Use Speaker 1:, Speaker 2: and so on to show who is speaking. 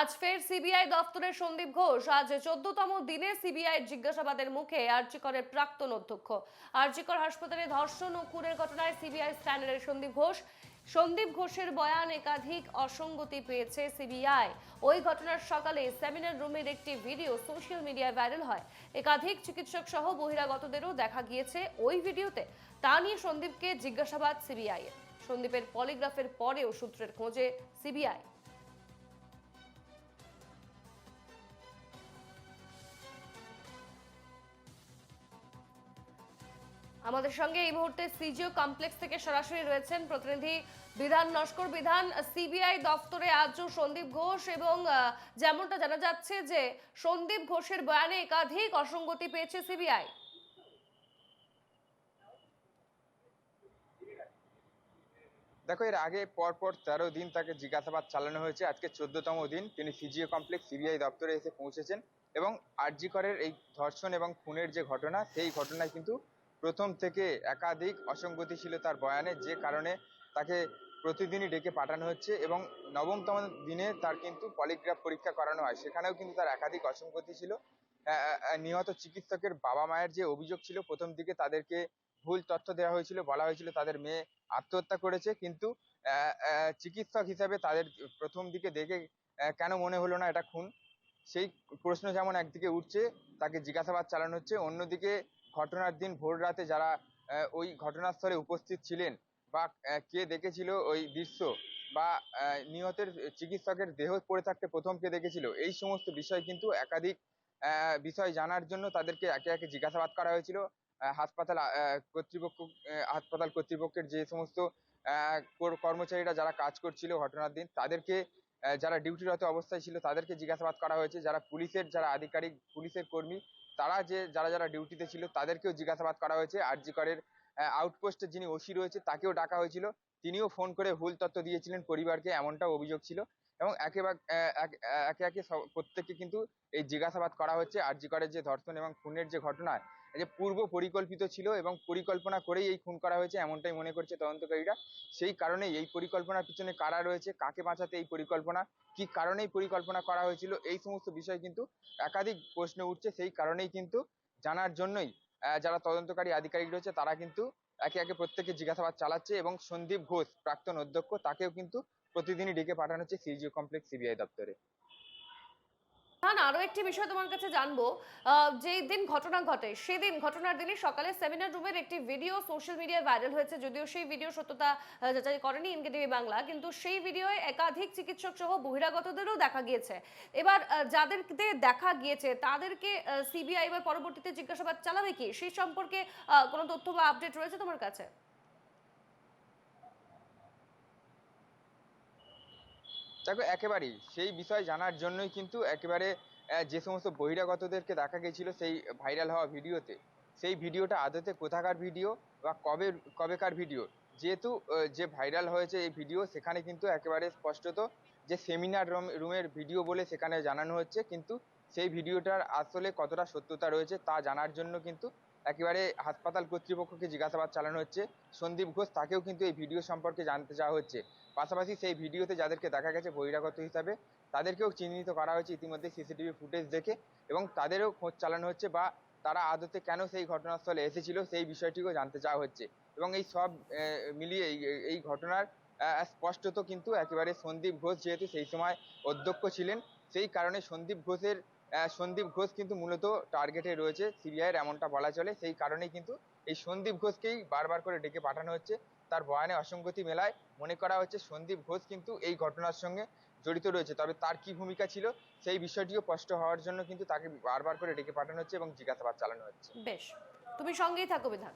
Speaker 1: আজ ফের সিবিআই দফতরের সন্দীপ ঘোষ। আজ চোদ্দতম দিনে সিবিআই জিজ্ঞাসাবাদের মুখে আরজিকরের প্রাক্তন অধ্যক্ষ। আরজিকর হাসপাতালে ধর্ষণ ও খুনের ঘটনায় সিবিআই স্ট্যান্ডার্ডের সন্দীপ ঘোষ। সন্দীপ ঘোষের বয়ান একাধিক অসঙ্গতি পেয়েছে সিবিআই। ওই ঘটনার সকালে সেমিনার রুমের একটি ভিডিও সোশ্যাল মিডিয়ায় ভাইরাল হয়। একাধিক চিকিৎসক সহ বহিরাগতদেরও দেখা গিয়েছে ওই ভিডিওতে। তা নিয়ে সন্দীপকে জিজ্ঞাসাবাদ সিবিআই এর সন্দীপের পলিগ্রাফের পরেও সূত্রের খোঁজে সিবিআই। আমাদের সঙ্গে এই মুহূর্তে সিজিও কমপ্লেক্স থেকে সরাসরি রয়েছেন প্রতিনিধি বিধান নস্কর। বিধান, সিবিআই দপ্তরে আজও সন্দীপ ঘোষ এবং যেমনটা জানা যাচ্ছে যে সন্দীপ ঘোষের বয়ানে একাধিক অসঙ্গতি পেয়েছে সিবিআই।
Speaker 2: দেখো, এর আগে পরপর তেরো দিন তাকে জিজ্ঞাসাবাদ চালানো হয়েছে। আজকে চোদ্দতম দিন তিনি সিজিও কমপ্লেক্স, সিবিআই দপ্তরে এসে পৌঁছেছেন এবং আরজি করের এই ধর্ষণ এবং খুনের যে ঘটনা, সেই ঘটনায় কিন্তু প্রথম থেকে একাধিক অসঙ্গতি ছিল তার বয়ানে যে কারণে তাকে প্রতিদিনই ডেকে পাঠানো হচ্ছে এবং নবমতম দিনে তার কিন্তু পলিগ্রাফ পরীক্ষা করানো হয়। সেখানেও কিন্তু তার একাধিক অসঙ্গতি ছিল। নিহত চিকিৎসকের বাবা মায়ের যে অভিযোগ ছিল, প্রথম দিকে তাদেরকে ভুল তথ্য দেওয়া হয়েছিল, বলা হয়েছিল তাদের মেয়ে আত্মহত্যা করেছে। কিন্তু চিকিৎসক হিসাবে তাদের প্রথম দিকে দেখে কেন মনে হলো না এটা খুন? সেই প্রশ্ন যেমন একদিকে উঠছে, তাকে জিজ্ঞাসাবাদ চালানো হচ্ছে। অন্যদিকে ঘটনার দিন ভোর রাতে যারা ওই ঘটনাস্থলে উপস্থিত ছিলেন বা কে দেখেছিল ওই দৃশ্য বা নিহতের চিকিৎসকের দেহ পড়ে থাকতে প্রথম কে দেখেছিল, এই সমস্ত বিষয় কিন্তু একাধিক বিষয় জানার জন্য তাদেরকে একে একে জিজ্ঞাসাবাদ করা হয়েছিল। হাসপাতাল কর্তৃপক্ষ হাসপাতাল কর্তৃপক্ষের যে সমস্ত কর্মচারীরা যারা কাজ করছিল ঘটনার দিন, তাদেরকে যারা ডিউটিরত অবস্থায় ছিল, তাদেরকে জিজ্ঞাসাবাদ করা হয়েছে। যারা পুলিশের, যারা আধিকারিক, পুলিশের কর্মী, তারা যে, যারা যারা ডিউটিতে ছিল, তাদেরকেও জিজ্ঞাসাবাদ করা হয়েছে। আরজি করের আউটপোস্টের যিনি ওসি রয়েছে, তাকেও ডাকা হয়েছিল। তিনিও ফোন করে ভুল তথ্য দিয়েছিলেন, পরিবারকে এমনটা অভিযোগ ছিল। এবং একে একে সব- প্রত্যেককে কিন্তু এই জিজ্ঞাসাবাদ করা হচ্ছে। আরজি করের যে ধর্ষণ এবং খুনের যে ঘটনা যে পূর্ব পরিকল্পিত ছিল এবং পরিকল্পনা করেই এই খুন করা হয়েছে এমনটাই মনে করছে তদন্তকারীরা। সেই কারণে এই পরিকল্পনার পিছনে কারা রয়েছে, কাকে বাঁচাতে এই পরিকল্পনা, কি কারণেই পরিকল্পনা করা হয়েছিল, এই সমস্ত বিষয় কিন্তু একাধিক প্রশ্ন উঠছে। সেই কারণেই কিন্তু জানার জন্যই যারা তদন্তকারী আধিকারিক রয়েছে, তারা কিন্তু একে একে প্রত্যেকে জিজ্ঞাসাবাদ চালাচ্ছে এবং সন্দীপ ঘোষ, প্রাক্তন অধ্যক্ষ, তাকেও কিন্তু প্রতিদিনই ডেকে পাঠানো হচ্ছে সিজিও কমপ্লেক্স সিবিআই দপ্তরে।
Speaker 1: হ্যাঁ আরও একটি বিষয় তোমার কাছে জানব। যেই দিন ঘটনা ঘটে, সেদিন ঘটনার দিনই সকালে সেমিনার রুমের একটি ভিডিও সোশ্যাল মিডিয়ায় ভাইরাল হয়েছে, যদিও সেই ভিডিও সত্যতা যাচাই করেনি এনকেটিভি বাংলা, কিন্তু সেই ভিডিওয়ে একাধিক চিকিৎসক সহ বহিরাগতদেরও দেখা গিয়েছে। এবার যাদেরকে দেখা গিয়েছে, তাদেরকে সিবিআই এবার পরবর্তীতে জিজ্ঞাসাবাদ চালাবে কি? সেই সম্পর্কে কোনো তথ্য বা আপডেট রয়েছে তোমার কাছে?
Speaker 2: দেখো, একেবারেই। সেই বিষয় জানার জন্যই কিন্তু একেবারে যে সমস্ত বহিরাগতদেরকে দেখা গেছিল সেই ভাইরাল হওয়া ভিডিওতে, সেই ভিডিওটা আদতে কোথাকার ভিডিও বা কবে, কবেকার ভিডিও? যেহেতু যে ভাইরাল হয়েছে এই ভিডিও, সেখানে কিন্তু একেবারে স্পষ্টত যে সেমিনার রুম রুমের ভিডিও বলে সেখানে জানানো হচ্ছে, কিন্তু সেই ভিডিওটার আসলে কতটা সত্যতা রয়েছে তা জানার জন্য কিন্তু একেবারে হাসপাতাল কর্তৃপক্ষকে জিজ্ঞাসাবাদ চালানো হচ্ছে। সন্দীপ ঘোষ, তাকেও কিন্তু এই ভিডিও সম্পর্কে জানতে চাওয়া হচ্ছে। পাশাপাশি সেই ভিডিওতে যাদেরকে দেখা গেছে বহিরাগত হিসাবে, তাদেরকেও চিহ্নিত করা হয়েছে ইতিমধ্যে সিসিটিভি ফুটেজ দেখে এবং তাদেরও খোঁজ চালানো হচ্ছে বা তারা আদতে কেন সেই ঘটনাস্থলে এসেছিল সেই বিষয়টিও জানতে চাওয়া হচ্ছে। এবং এই সব মিলিয়ে এই- ঘটনার স্পষ্টত কিন্তু একেবারে সন্দীপ ঘোষ যেহেতু সেই সময় অধ্যক্ষ ছিলেন, সেই কারণে সন্দীপ ঘোষের সন্দীপ ঘোষ কিন্তু মূলত টার্গেটে রয়েছে সিবিআইয়ের এমনটা বলা চলে। সেই কারণেই কিন্তু এই সন্দীপ ঘোষকেই বারবার করে ডেকে পাঠানো হচ্ছে। তার বয়ানে অসঙ্গতি মেলায় মনে করা হচ্ছে সন্দীপ ঘোষ কিন্তু এই ঘটনার সঙ্গে জড়িত রয়েছে। তবে তার কি ভূমিকা ছিল সেই বিষয়টিও স্পষ্ট হওয়ার জন্য কিন্তু তাকে বারবার করে ডেকে পাঠানো হচ্ছে এবং জিজ্ঞাসাবাদ চালানো হচ্ছে।
Speaker 1: বেশ, তুমি সঙ্গেই থাকো বিধান।